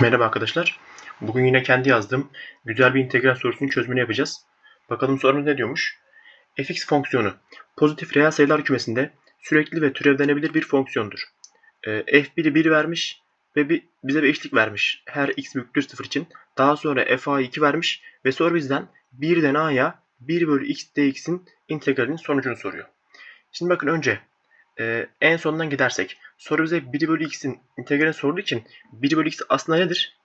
Merhaba arkadaşlar. Bugün yine kendi yazdığım güzel bir integral sorusunun çözümünü yapacağız. Bakalım sorumuz ne diyormuş? fx fonksiyonu pozitif reel sayılar kümesinde sürekli ve türevlenebilir bir fonksiyondur. Ee, f1'i 1 vermiş ve bir, bize bir eşlik vermiş her x büyüktür 0 için. Daha sonra fa'yı 2 vermiş ve sonra bizden 1'den a'ya 1 bölü x dx'in integralinin sonucunu soruyor. Şimdi bakın önce e, en sondan gidersek soru bize 1 bölü x'in integralini sorduğu için 1 bölü x aslında nedir?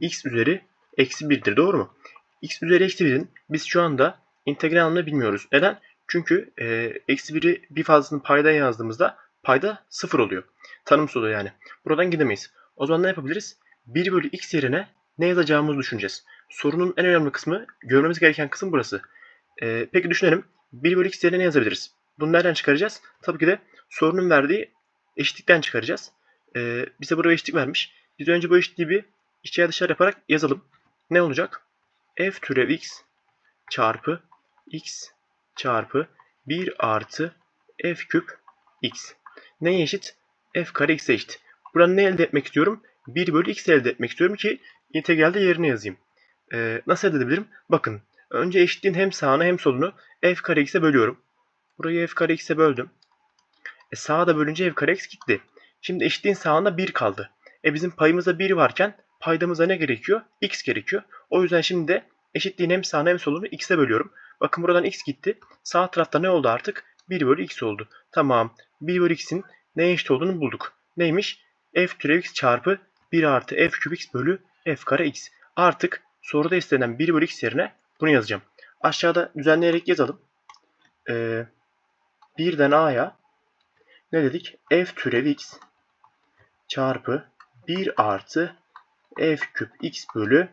x üzeri eksi 1'dir doğru mu? x üzeri eksi 1'in biz şu anda integral anlamını bilmiyoruz. Neden? Çünkü e, eksi 1'i bir fazlasını payda yazdığımızda payda 0 oluyor. Tanımsız oluyor yani. Buradan gidemeyiz. O zaman ne yapabiliriz? 1 bölü x yerine ne yazacağımızı düşüneceğiz. Sorunun en önemli kısmı, görmemiz gereken kısım burası. E, peki düşünelim. 1 bölü x yerine ne yazabiliriz? Bunu nereden çıkaracağız? Tabii ki de sorunun verdiği eşitlikten çıkaracağız. Ee, bize burada eşitlik vermiş. Biz önce bu eşitliği bir içeri dışarı yaparak yazalım. Ne olacak? f türev x çarpı x çarpı 1 artı f küp x. Neye eşit? f kare x'e eşit. Buradan ne elde etmek istiyorum? 1 bölü x elde etmek istiyorum ki integralde yerine yazayım. Ee, nasıl elde edebilirim? Bakın önce eşitliğin hem sağını hem solunu f kare x'e bölüyorum. Burayı f kare x'e böldüm. E sağa da bölünce f kare x gitti. Şimdi eşitliğin sağında 1 kaldı. E bizim payımızda 1 varken paydamıza ne gerekiyor? x gerekiyor. O yüzden şimdi de eşitliğin hem sağını hem solunu x'e bölüyorum. Bakın buradan x gitti. Sağ tarafta ne oldu artık? 1 bölü x oldu. Tamam. 1 bölü x'in neye eşit olduğunu bulduk. Neymiş? f türev x çarpı 1 artı f küp x bölü f kare x. Artık soruda istenen 1 bölü x yerine bunu yazacağım. Aşağıda düzenleyerek yazalım. Ee, birden a'ya ne dedik? f türev x çarpı 1 artı f küp x bölü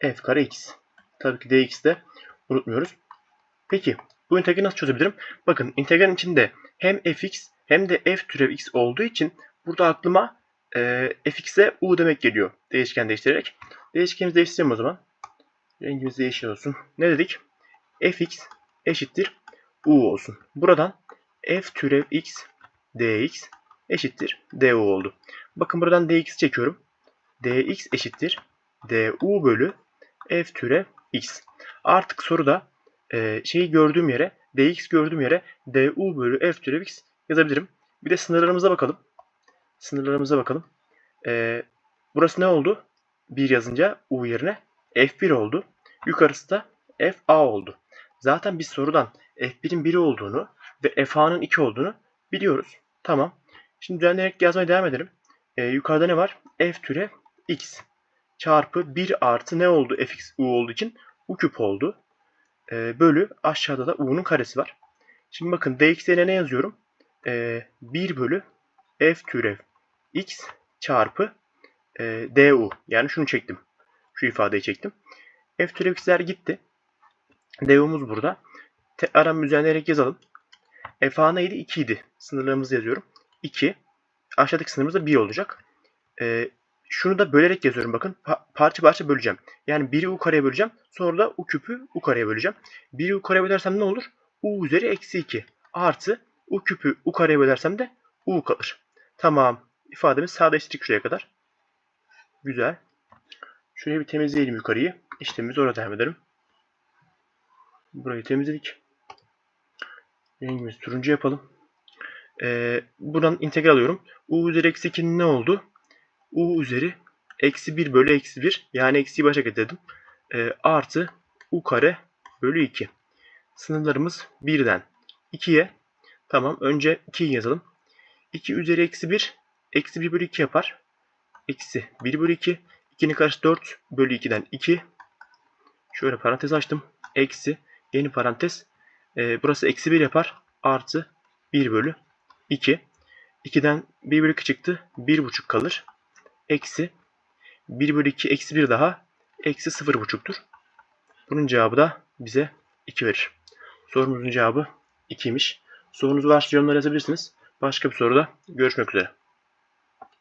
f kare x. Tabii ki dx de unutmuyoruz. Peki bu integrali nasıl çözebilirim? Bakın integralin içinde hem fx hem de f türev x olduğu için burada aklıma e, fx'e u demek geliyor. Değişken değiştirerek. Değişkenimizi değiştirelim o zaman. Rengimiz değişiyor olsun. Ne dedik? fx eşittir u olsun. Buradan f türev x dx eşittir du oldu. Bakın buradan dx çekiyorum. dx eşittir du bölü f türev x. Artık soruda e, şeyi gördüğüm yere dx gördüğüm yere du bölü f türev x yazabilirim. Bir de sınırlarımıza bakalım. Sınırlarımıza bakalım. E, burası ne oldu? 1 yazınca u yerine f1 oldu. Yukarısı da fa oldu. Zaten biz sorudan f1'in 1 olduğunu ve fa'nın 2 olduğunu biliyoruz. Tamam. Şimdi düzenleyerek yazmaya devam edelim. Ee, yukarıda ne var? f türe x çarpı 1 artı ne oldu fx u olduğu için? u küp oldu. Ee, bölü aşağıda da u'nun karesi var. Şimdi bakın dx yerine ne yazıyorum? Ee, 1 bölü f türev x çarpı e, du. Yani şunu çektim. Şu ifadeyi çektim. f türev x'ler gitti. du'muz burada. Aram düzenleyerek yazalım. fa neydi? 2 idi. Sınırlarımızı yazıyorum. 2. Aşağıdaki sınırımız da 1 olacak. Ee, şunu da bölerek yazıyorum bakın. Pa parça parça böleceğim. Yani 1'i u kareye böleceğim. Sonra da u küpü u kareye böleceğim. 1'i u kareye bölersem ne olur? u üzeri eksi 2 artı u küpü u kareye bölersem de u kalır. Tamam. İfademiz sadeleştirdik şuraya kadar. Güzel. Şurayı bir temizleyelim yukarıyı. İşlemimizi orada devam edelim. Burayı temizledik. Rengimizi turuncu yapalım. Ee, buradan integral alıyorum. u üzeri eksi 2'nin ne oldu? u üzeri eksi 1 bölü eksi 1 yani eksiyi başa getirdim. Ee, artı u kare bölü 2. Sınırlarımız 1'den 2'ye. Tamam önce 2'yi yazalım. 2 üzeri eksi 1 eksi 1 bölü 2 yapar. Eksi 1 bölü 2. 2'nin karşısı 4 bölü 2'den 2. Şöyle parantez açtım. Eksi yeni parantez. Ee, burası eksi 1 yapar. Artı 1 bölü 2. 2'den 1 bölü 2 çıktı. 1,5 kalır. Eksi 1 bölü 2 eksi 1 daha. Eksi 0,5'tur. Bunun cevabı da bize 2 verir. Sorumuzun cevabı 2'ymiş. Sorunuz varsa yorumlara yazabilirsiniz. Başka bir soruda görüşmek üzere.